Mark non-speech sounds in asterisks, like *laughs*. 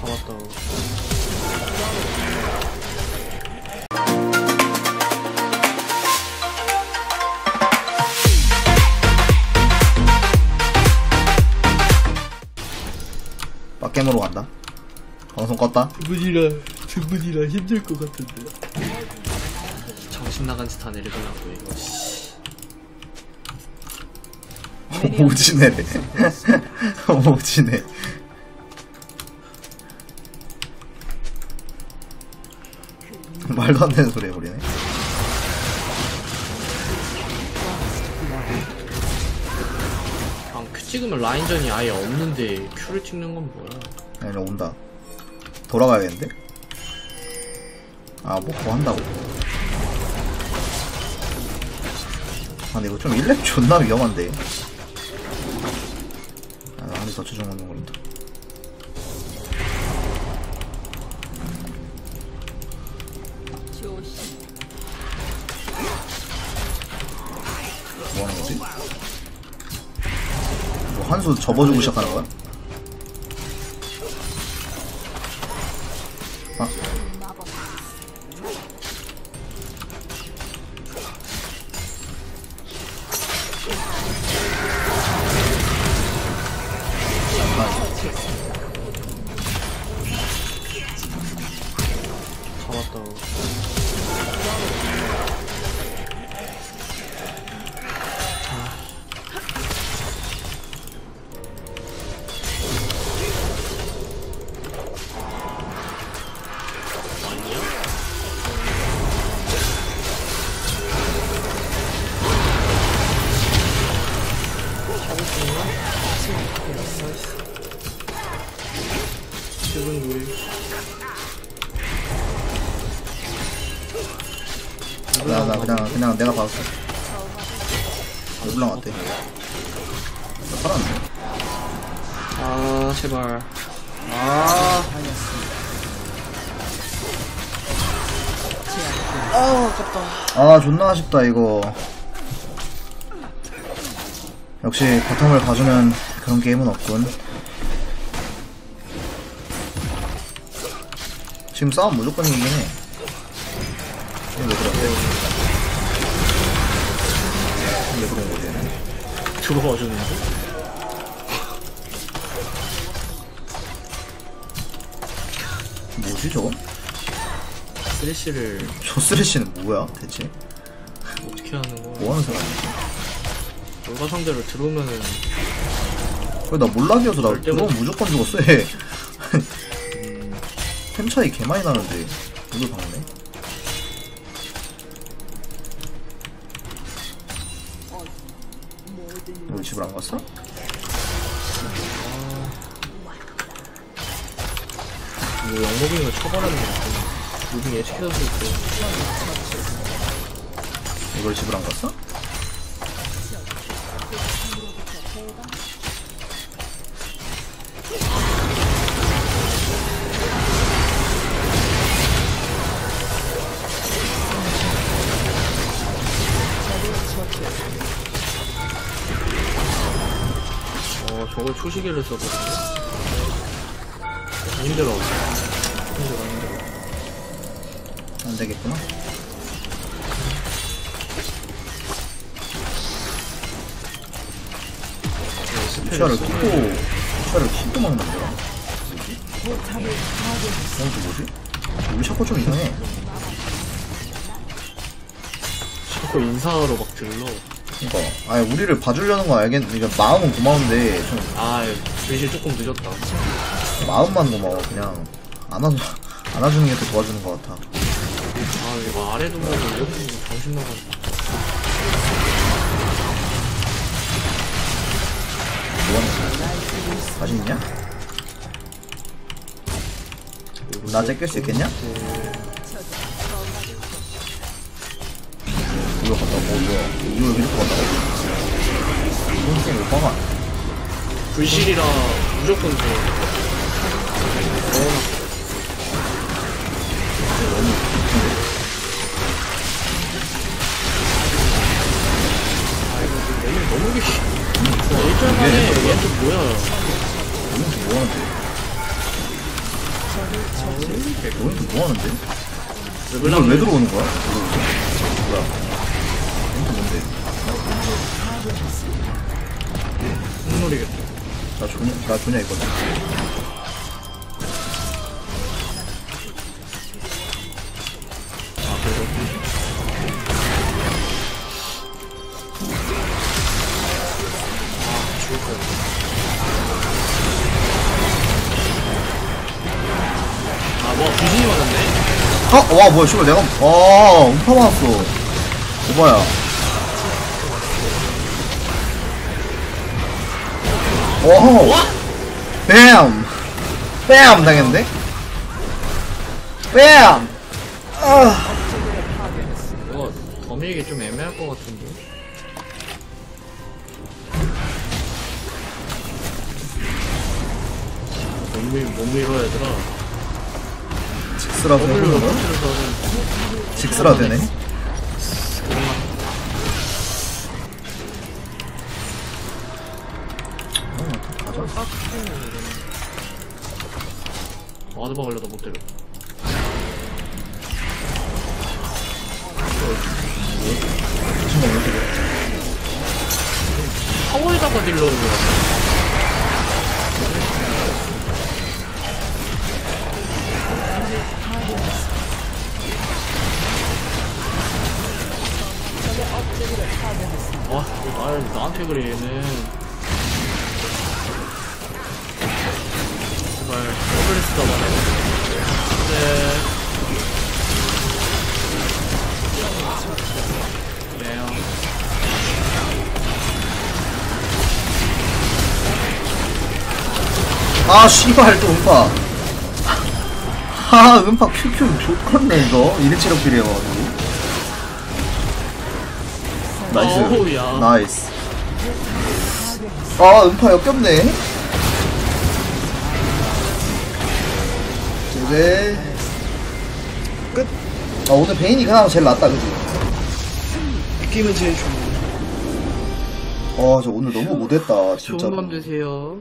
잡았다. 빡겜으로 간다. 방송 껐다. 주문이라 주문이라 힘들 것 같은데. 정신 나간 짓 하네 이러더라고 이거. 씨. 오지네래. 오지네. 말도 안 되는 소리 해버리네. 아, 큐 찍으면 라인전이 아예 없는데 큐를 찍는 건 뭐야? 아니, 온다. 돌아가야겠는데? 아, 뭐, 그거 한다고. 아, 근데 이거 좀 1렙 존나 위험한데. 아, 나 한대 더 쳐주는 걸린다. 뭐 하는 거지? 뭐, 한수 접어주고 시작하는 거야? 아. 잡았다. 지금 우리 나, 나 그냥 그냥 내가 봤어. 안 올라갔대. 나 살았네. 아 제발 아아 존나 아쉽다 이거. 역시 바텀을 봐주면 그런 게임은 없군. 지금 싸움 무조건 이기긴 해. 그래? 왜 그런 거지? 얘는? 들어와 줬는데? 뭐지 저거? 쓰레쉬를 저 쓰레쉬는 뭐야 대체? 어떻게 하는 거야? 뭐 하는 사람이야? 너가 상대로 들어오면은 왜나 몰락이어서 나 절대 들어오면 못- 무조건 죽었어 얘. *laughs* 템 차이 개 많이 나는데 이걸 박네? 우리 집을 안 갔어? 뭐 영목인 걸 처벌하는 거 무빙 예측해서 때 이걸 집을 안 갔어? 저걸 초시계를 써버리네 힘들어 힘들어 힘들어 안 되겠구나. 푸샤를 키고 푸샤를 키고 막는 거야. 뭐지? 이건 또 뭐지? 우리 샤코 좀 이상해. 자꾸 인사하러 막 들러 그러니까 아니 우리를 봐주려는 건 알겠는데 그러니까 마음은 고마운데 좀 아 배실 조금 늦었다 마음만 고마워 그냥 안아줘 안아주는 게 더 도와주는 것 같아. 아 이거 아래도 보고 이렇게 보고 정신 나가 뭐하는 거야? 자신 있냐? 나 째낄 수 있겠냐? 이거 왜 이렇게 간다고? 선생님 이거 봐봐 불실이라 무조건 돼. 오는 왜 들어오는 거야? 뭐야 뭔데? 흑놀이겠다. 나 조냐, 나 조냐 이거든. 아. 아, 것 같아. 아, 귀신이 맞았네? 어? 와, 뭐야, 씨발, 내가, 와, 음파 맞았어. 오바야. 오, 와! 뱀! 뱀! 당했는데? 뱀! 아, 이거 더 밀기 좀 애매할 것 같은데. 못 밀, 못 밀어, 얘들아. 직스라도 W로 해보는 거야? 터트려서 직스라 되네. 어, 가자. 와드바 걸려도 못 때려. 파워에다가 딜러를 왜 아, 왜 날, 나한테 그래, 얘는. 제발, 더블리스 잡아내. 네. 그래요. 아, 씨발, 또 음파. 하, 음파 큐큐 좋겠네, 이거. 1인치력 필이어가지고. 나이스. 나이스. 아, 음파 역겹네. 제제. 끝. 아, 오늘 베인이 그나마 제일 낫다, 그지? 느낌은 제일 좋은. 아, 저 오늘 너무 못했다, 진짜. 좋은 밤 되세요.